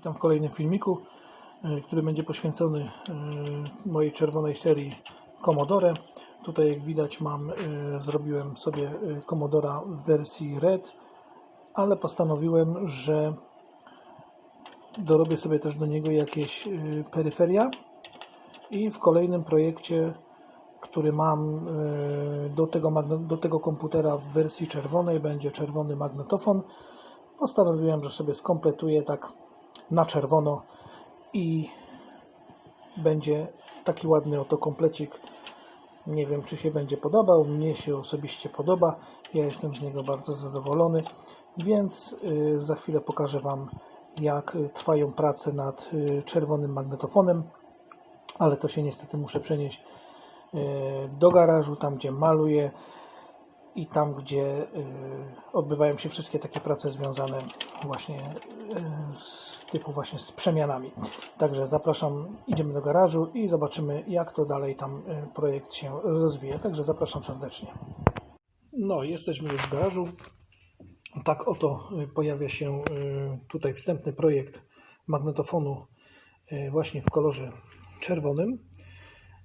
Witam w kolejnym filmiku, e, który będzie poświęcony e, mojej czerwonej serii Commodore. Tutaj jak widać mam, e, zrobiłem sobie Commodora w wersji Red, ale postanowiłem, że dorobię sobie też do niego jakieś peryferia i w kolejnym projekcie, który mam do tego, do tego komputera w wersji czerwonej, będzie czerwony magnetofon. Postanowiłem, że sobie skompletuję tak na czerwono i będzie taki ładny oto komplecik. Nie wiem, czy się będzie podobał. Mnie się osobiście podoba. Ja jestem z niego bardzo zadowolony, więc y, za chwilę pokażę Wam, jak y, trwają prace nad y, czerwonym magnetofonem, ale to się niestety muszę przenieść do garażu, tam gdzie maluję i tam, gdzie odbywają się wszystkie takie prace związane właśnie z typu właśnie z przemianami. Także zapraszam, idziemy do garażu i zobaczymy, jak to dalej tam y, projekt się rozwija. Także zapraszam serdecznie. No, jesteśmy już w garażu. Tak oto y, pojawia się y, tutaj wstępny projekt magnetofonu właśnie w kolorze czerwonym.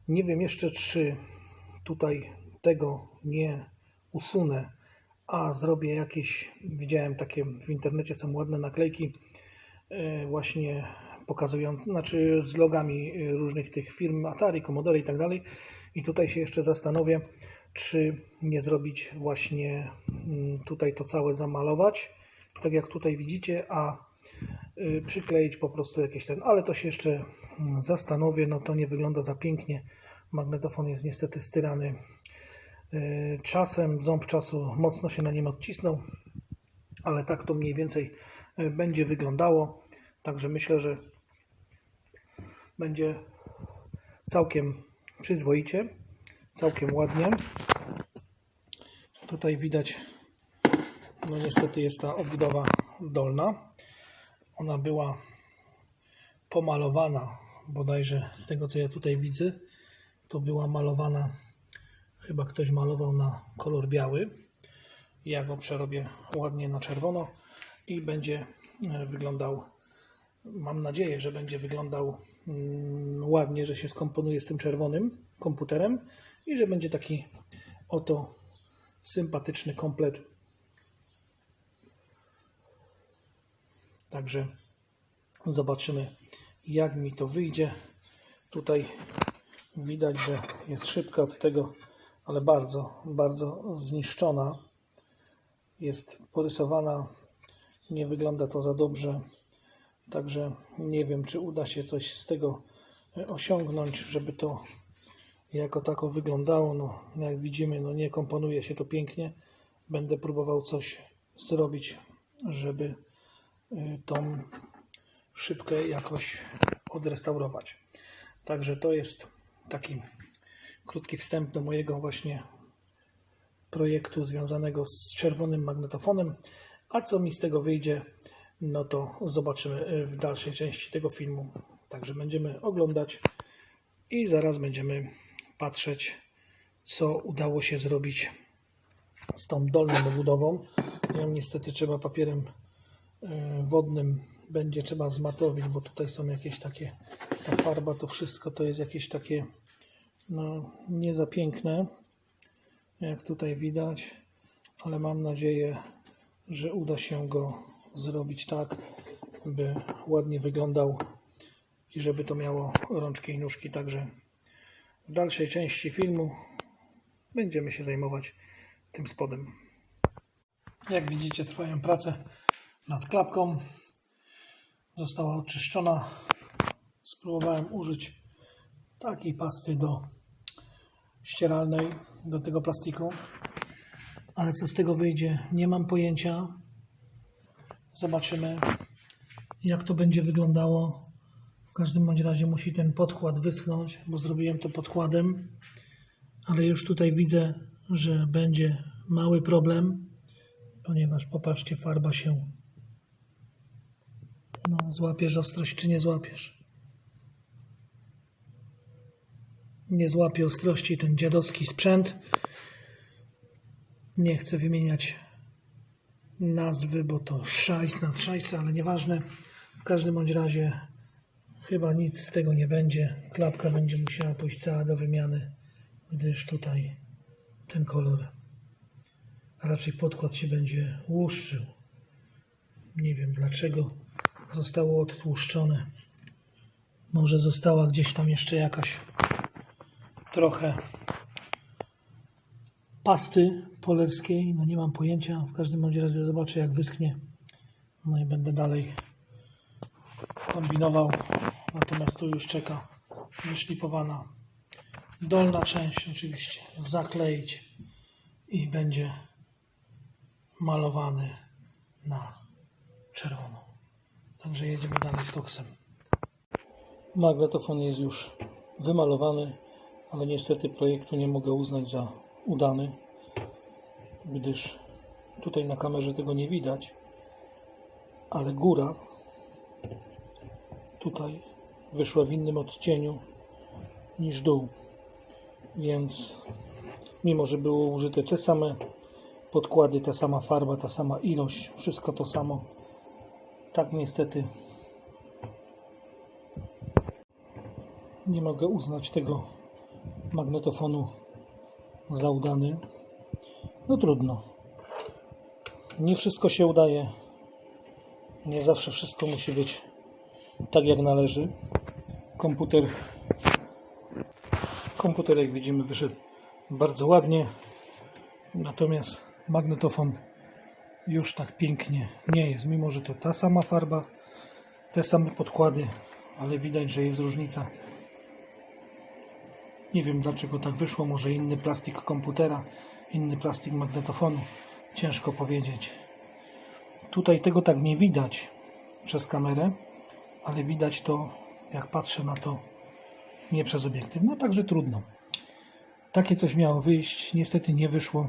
Nie wiem jeszcze, czy tutaj tego nie usunę, a zrobię jakieś, widziałem takie w internecie są ładne naklejki e, właśnie pokazujące, znaczy z logami e, różnych tych firm, Atari, Commodore i tak dalej. I tutaj się jeszcze zastanowię, czy nie zrobić właśnie mm, tutaj to całe zamalować, tak jak tutaj widzicie, a y, przykleić po prostu jakieś ten, ale to się jeszcze mm, zastanowię, no to nie wygląda za pięknie. Magnetofon jest niestety styrany czasem, ząb czasu mocno się na nim odcisnął, ale tak to mniej więcej y, będzie wyglądało. Także myślę, że będzie całkiem przyzwoicie, całkiem ładnie. Tutaj widać, no niestety jest ta obudowa dolna. Ona była pomalowana, bodajże z tego co ja tutaj widzę, to była malowana, chyba ktoś malował na kolor biały. Ja go przerobię ładnie na czerwono i będzie e, wyglądał, mam nadzieję, że będzie wyglądał mm, ładnie, że się skomponuje z tym czerwonym komputerem i że będzie taki oto sympatyczny komplet. Także zobaczymy, jak mi to wyjdzie. Tutaj widać, że jest szybka od tego, ale bardzo, bardzo zniszczona. Jest porysowana, nie wygląda to za dobrze. Także nie wiem, czy uda się coś z tego osiągnąć, żeby to jako tako wyglądało. No, jak widzimy, no nie komponuje się to pięknie. Będę próbował coś zrobić, żeby y, tą szybkę jakoś odrestaurować. Także to jest taki krótki wstęp do mojego właśnie projektu związanego z czerwonym magnetofonem. A co mi z tego wyjdzie, no to zobaczymy w dalszej części tego filmu. Także będziemy oglądać i zaraz będziemy patrzeć, co udało się zrobić z tą dolną obudową. Ją niestety trzeba papierem y, wodnym będzie trzeba zmatowić, bo tutaj są jakieś takie, ta farba, to wszystko to jest jakieś takie no, nie za piękne, jak tutaj widać, ale mam nadzieję, że uda się go zrobić tak, by ładnie wyglądał i żeby to miało rączki i nóżki. Także w dalszej części filmu będziemy się zajmować tym spodem. Jak widzicie, trwają prace nad klapką. Została oczyszczona. Spróbowałem użyć takiej pasty do ścieralnej, do tego plastiku. Ale co z tego wyjdzie, nie mam pojęcia. Zobaczymy, jak to będzie wyglądało. W każdym bądź razie musi ten podkład wyschnąć, bo zrobiłem to podkładem. Ale już tutaj widzę, że będzie mały problem, ponieważ popatrzcie, farba się no, złapiesz ostrość, czy nie złapiesz? Nie złapie ostrości ten dziadowski sprzęt. Nie chcę wymieniać nazwy, bo to szajs nad szajsa, ale nieważne. W każdym bądź razie chyba nic z tego nie będzie. Klapka będzie musiała pójść cała do wymiany, gdyż tutaj ten kolor, a raczej podkład się będzie łuszczył. Nie wiem dlaczego zostało odtłuszczone. Może została gdzieś tam jeszcze jakaś trochę pasty polerskiej. No nie mam pojęcia. W każdym razie zobaczę jak wyschnie. No i będę dalej kombinował. Natomiast tu już czeka wyszlifowana dolna część. Oczywiście zakleić i będzie malowany na czerwono. Także jedziemy dalej z koksem. Magnetofon jest już wymalowany, ale niestety projektu nie mogę uznać za udany, gdyż tutaj na kamerze tego nie widać, ale góra tutaj wyszła w innym odcieniu niż dół, więc mimo, że było użyte te same podkłady, ta sama farba, ta sama ilość, wszystko to samo, tak niestety nie mogę uznać tego magnetofonu za udany. No trudno. Nie wszystko się udaje. Nie zawsze wszystko musi być tak jak należy. Komputer komputer jak widzimy wyszedł bardzo ładnie. Natomiast magnetofon już tak pięknie nie jest, mimo że to ta sama farba, te same podkłady, ale widać, że jest różnica. Nie wiem dlaczego tak wyszło, może inny plastik komputera, inny plastik magnetofonu, ciężko powiedzieć. Tutaj tego tak nie widać przez kamerę, ale widać to, jak patrzę na to nie przez obiektyw. No także trudno. Takie coś miało wyjść, niestety nie wyszło.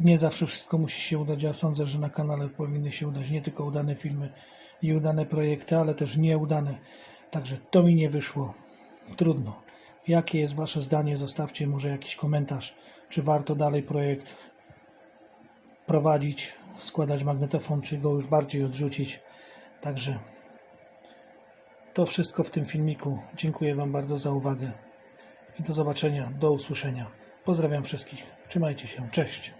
Nie zawsze wszystko musi się udać. Ja sądzę, że na kanale powinny się udać nie tylko udane filmy i udane projekty, ale też nieudane. Także to mi nie wyszło. Trudno. Jakie jest Wasze zdanie? Zostawcie może jakiś komentarz. Czy warto dalej projekt prowadzić, składać magnetofon, czy go już bardziej odrzucić. Także to wszystko w tym filmiku. Dziękuję Wam bardzo za uwagę i do zobaczenia, do usłyszenia. Pozdrawiam wszystkich. Trzymajcie się. Cześć.